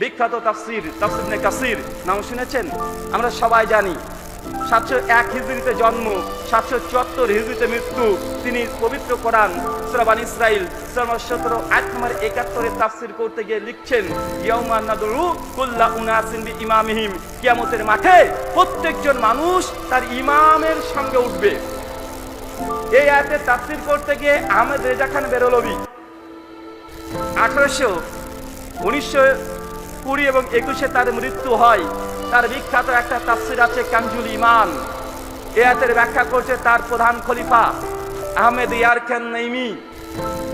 বিখ্যাত তাফসির তাফসির কাসির, নাম শুনেছেন? আমরা সবাই জানি, সাতশো এক হিজড়িতে জন্ম, সাতশো চুয়াত্তর হিজড়িতে মৃত্যু, তিনি পবিত্র কোরআন সুরাবান ইসরাইল সতেরো, আট নম্বর একাত্তরে তাফসির করতে গিয়ে লিখছেন ইয়াউমান নাদরু কুল্লা উনাসিন বি ইমামিহিম কিয়ামতের মাঠে প্রত্যেকজন মানুষ তার ইমামের সঙ্গে উঠবে। এই আয়াতে তাফসির করতে গিয়ে আহমেদ রেজা খান বেরলবি আঠারোশো, উনিশশো কুড়ি এবং একুশে তার মৃত্যু হয়। তার বিখ্যাত একটা তাফসির আছে কানজুল ইমান এ ব্যাখ্যা করছে তার প্রধান খলিফা আহমেদ ইয়ারখেন নাইমি।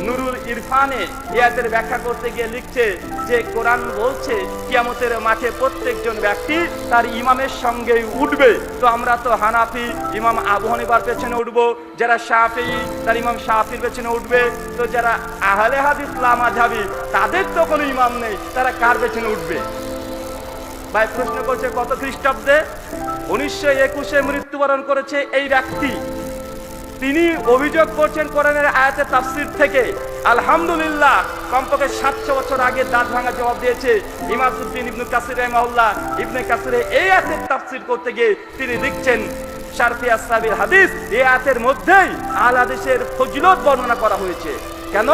নুরুল ইরফানে এ আয়াতের ব্যাখ্যা করতে গিয়ে লিখছে যে কোরআন বলছে, কিয়ামতের মাঠে প্রত্যেকজন ব্যক্তি তার ইমামের সঙ্গে উঠবে। তো আমরা তো হানাফি, ইমাম আবু হানিফার পেছনে উঠবো, যারা শাফি, তার ইমাম শাফির পেছনে উঠবে। তো যারা আহলে হাদিস লামাঝাবি তাদের তো কোনো ইমাম নেই, তারা কার পেছনে উঠবে? ভাই, প্রশ্ন করছে কত খ্রিস্টাব্দে? উনিশশো একুশে মৃত্যুবরণ করেছে এই ব্যক্তি। তিনি অভিযোগ করছেন কোরআনের আয়াতের তাফসির থেকে, আলহামদুলিল্লাহ, কমপক্ষে সাতশো বছর আগে দাঁত ভাঙা জবাব দিয়েছে ইমাদুদ্দিন ইবনু কাসির রহমাউল্লাহ ইবনে কাসিরে এই আয়াতের তাফসির করতে গিয়ে তিনি লিখছেন, শারফি আসরাবির হাদিস এই আয়াতের মধ্যেই আল হাদিসের ফজিলত বর্ণনা করা হয়েছে। কেন?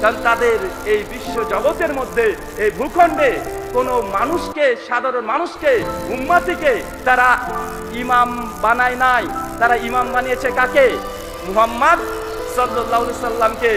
কারণ তাদের এই বিশ্ব জগতের মধ্যে এই ভূখণ্ডে কোনো মানুষকে, সাধারণ মানুষকে উম্মাতিকে তারা ইমাম বানায় নাই। তারা ইমাম বানিয়েছে কাকে? মুহাম্মদ সাল্লাহ সাল্লামকে।